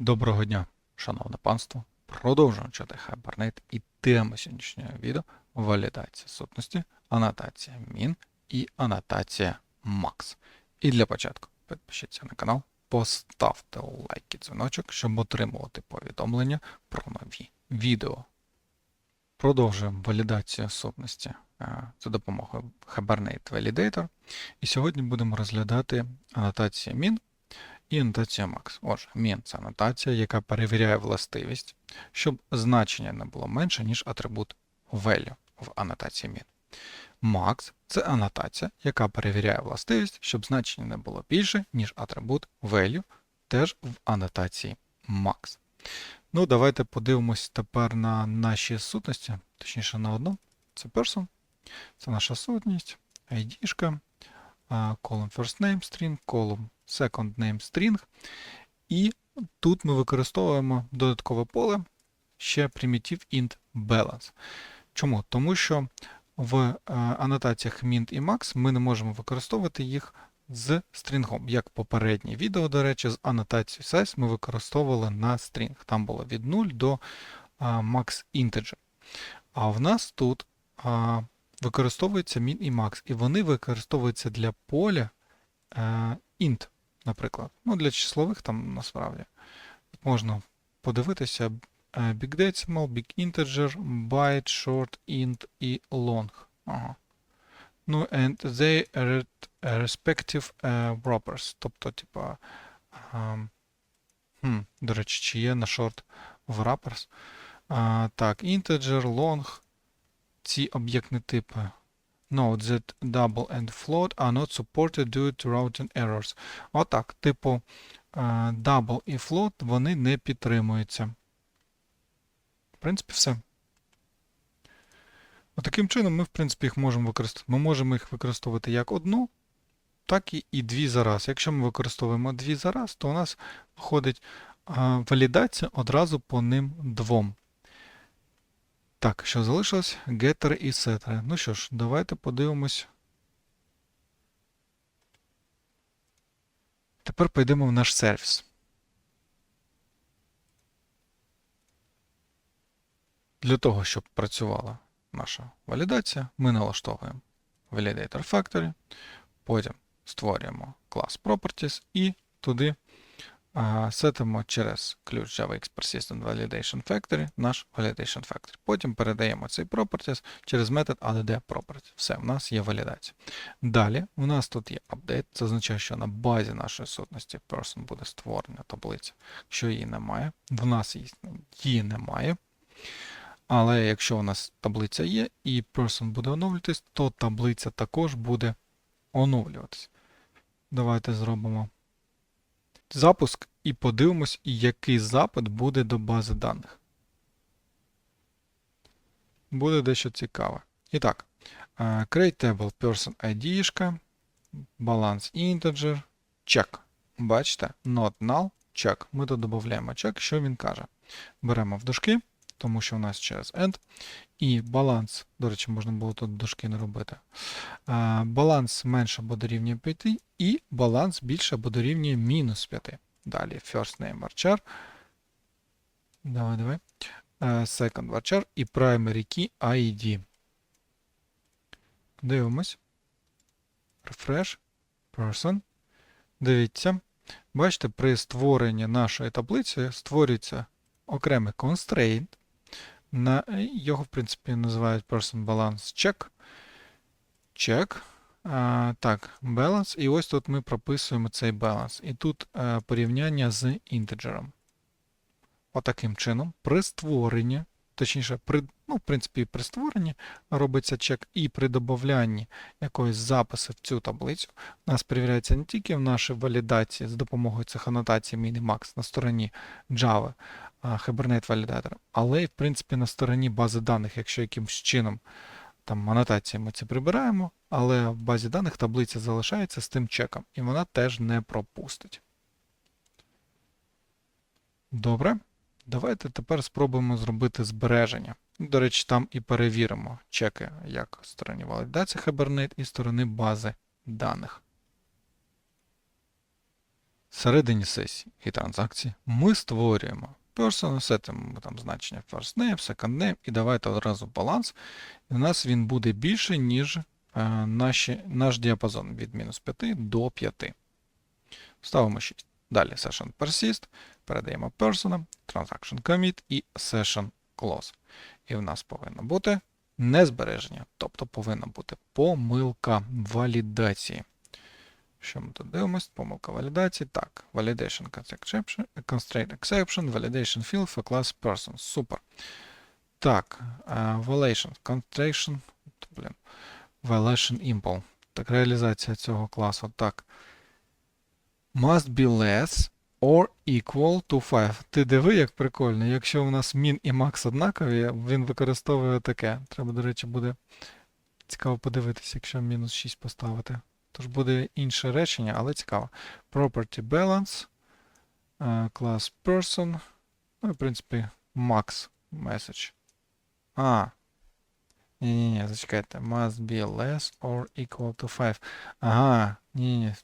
Доброго дня, шановне панство. Продовжуємо чати Hibernate і тема сьогоднішнього відео валідація сутності, анотація min і анотація max. І для початку підпишіться на канал, поставте лайк і дзвіночок, щоб отримувати повідомлення про нові відео. Продовжуємо валідацію сутності е, за допомогою Hibernate Validator. І сьогодні будемо розглядати анотацію min і анотація max. Отже, min – це анотація, яка перевіряє властивість, щоб значення не було менше, ніж атрибут value в анотації min. Max – це анотація, яка перевіряє властивість, щоб значення не було більше, ніж атрибут value, теж в анотації max. Ну, давайте подивимось тепер на наші сутності, точніше на одну. Це person, це наша сутність, ID, column first name string, column second name string. І тут ми використовуємо додаткове поле ще primitive int balance. Чому? Тому що в е, анотаціях mint і max ми не можемо використовувати їх з стрінгом. Як попереднє відео, до речі, з анотацією size ми використовували на стрінг. Там було від 0 до а, max integer. А в нас тут а, використовується min і max, і вони використовуються для поля int, наприклад. Ну, для числових там насправді. Можна подивитися е, big decimal, big integer, byte, short, int і long. Ага. Ну, and they respective uh, wrappers. Тобто, типа, um, хм, до речі, чи є на short wrappers. Uh, так, integer, long, ці об'єктні типи. Note that double and float are not supported due to routing errors. Отак, типу, uh, double і float вони не підтримуються. В принципі, все. Таким чином, ми, в принципі, їх можемо використовувати. Ми можемо їх використовувати як одну, так і, і дві за раз. Якщо ми використовуємо дві за раз, то у нас виходить валідація одразу по ним двом. Так, що залишилось? Getter і setter. Ну що ж, давайте подивимось. Тепер пойдемо в наш сервіс. Для того, щоб працювала наша валідація, ми налаштовуємо Validator Factory, потім створюємо клас Properties і туди сетимо через ключ JavaX Persistent Validation Factory наш Validation Factory. Потім передаємо цей Properties через метод add Property. Все, в нас є валідація. Далі у нас тут є апдейт. Це означає, що на базі нашої сутності person буде створена таблиця. Якщо її немає, в нас її немає. Але якщо у нас таблиця є і person буде оновлюватись, то таблиця також буде оновлюватись. Давайте зробимо запуск і подивимось, який запит буде до бази даних. Буде дещо цікаве. І так, create table person ID, balance integer, check. Бачите, not null, check. Ми тут додаємо check, що він каже. Беремо в дужки тому що у нас через end. І баланс, до речі, можна було тут дошки не робити. Баланс менше або дорівнює 5, і баланс більше або дорівнює мінус 5. Далі first name varchar. Давай, давай. Second varchar і primary key ID. Дивимось. Refresh. Person. Дивіться. Бачите, при створенні нашої таблиці створюється окремий constraint, на Його, в принципі, називають person balance check. Check. А, Так, balance. І ось тут ми прописуємо цей balance. І тут а, порівняння з інтеджером. Отаким чином, при створенні, точніше, при, ну, в принципі, при створенні робиться чек, і при додаванні якоїсь запису в цю таблицю, у нас перевіряється не тільки в нашій валідації з допомогою цих анотацій Minimax на стороні Java, Hibernate валідатор, але в принципі на стороні бази даних, якщо якимось чином там анотації ми це прибираємо, але в базі даних таблиця залишається з тим чеком, і вона теж не пропустить. Добре. Давайте тепер спробуємо зробити збереження. До речі, там і перевіримо чеки як з сторони валідації Hibernate і сторони бази даних. всередині сесії і транзакції ми створюємо person, сетимо там значення first name, second name, і давайте одразу баланс. І в нас він буде більше, ніж е, наші, наш діапазон від мінус 5 до 5. Ставимо 6. Далі session persist, передаємо person, transaction commit і session close. І в нас повинно бути не збереження, тобто повинна бути помилка валідації. Що ми тут дивимось? Помилка валідації. Так, validation constraint exception, validation field for class person. Супер. Так, uh, validation, constraint, блін, violation impl. Так, реалізація цього класу. Так. Must be less or equal to 5. Ти диви, як прикольно. Якщо у нас min і max однакові, він використовує таке. Треба, до речі, буде цікаво подивитися, якщо мінус 6 поставити. Тож буде інше речення, але цікаво. Property balance, е, class person. Ну, і, в принципі, max message. А. Ні-ні-ні, зачекайте. Must be less or equal to 5. Ага, ні-ні.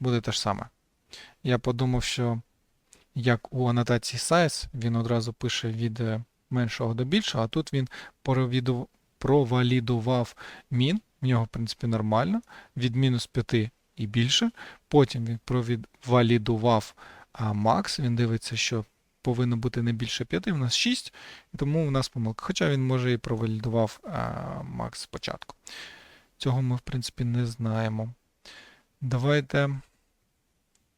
Буде те ж саме. Я подумав, що як у анотації size, він одразу пише від е, меншого до більшого, а тут він провалідував min, в нього, в принципі, нормально, від мінус 5 і більше. Потім він провалідував max, він дивиться, що повинно бути не більше 5, в нас 6, і тому у нас помилка. Хоча він може і провалідував max спочатку. Цього ми, в принципі, не знаємо. Давайте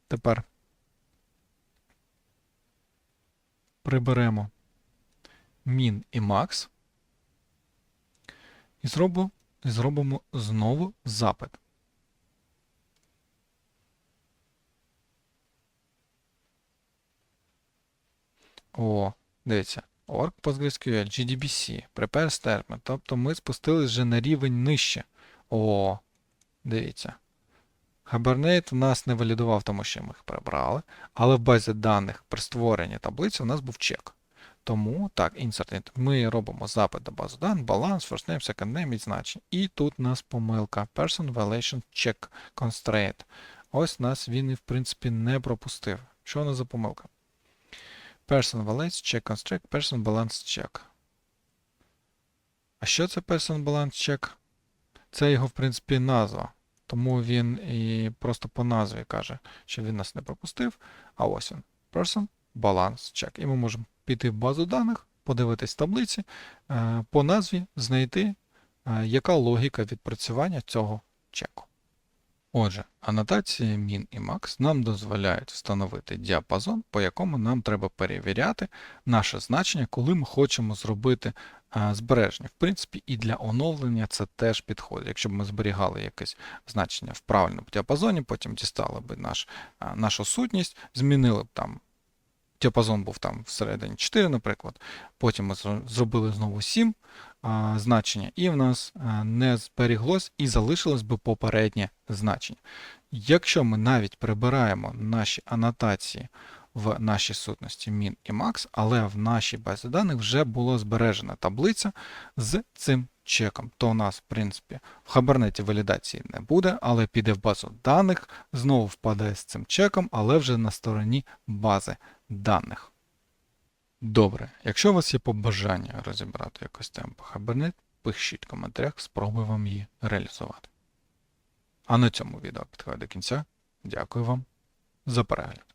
тепер приберемо min і max і зробимо, і зробимо знову запит. О, дивіться. Org PostgreSQL, GDBC, Prepare Statement. Тобто ми спустились вже на рівень нижче. О, дивіться. Hibernate у нас не валідував, тому що ми їх прибрали. Але в базі даних при створенні таблиці у нас був чек. Тому, так, insert. Ми робимо запит до бази даних, баланс, first name, second name і значення. І тут у нас помилка. Person violation check constraint. Ось нас він в принципі не пропустив. Що у нас за помилка? Person violates check constraint, person balance check. А що це person balance check? Це його, в принципі, назва. Тому він і просто по назві каже, що він нас не пропустив. А ось він. Person balance check. І ми можемо піти в базу даних, подивитись таблиці, е, по назві знайти, е, яка логіка відпрацювання цього чеку. Отже, анотації min і max нам дозволяють встановити діапазон, по якому нам треба перевіряти наше значення, коли ми хочемо зробити збереження. В принципі, і для оновлення це теж підходить. Якщо б ми зберігали якесь значення в правильному діапазоні, потім дістали б наш, нашу сутність, змінили б там. Діапазон був там всередині 4, наприклад. Потім ми зробили знову 7 а, значення, і в нас а, не зберіглось і залишилось би попереднє значення. Якщо ми навіть прибираємо наші анотації в нашій сутності min і max, але в нашій базі даних вже була збережена таблиця з цим чеком, то у нас, в принципі, в хабарнеті валідації не буде, але піде в базу даних, знову впадає з цим чеком, але вже на стороні бази даних. Добре, якщо у вас є побажання розібрати якось тему по Hibernate, пишіть в коментарях, спробую вам її реалізувати. А на цьому відео підходить до кінця. Дякую вам за перегляд.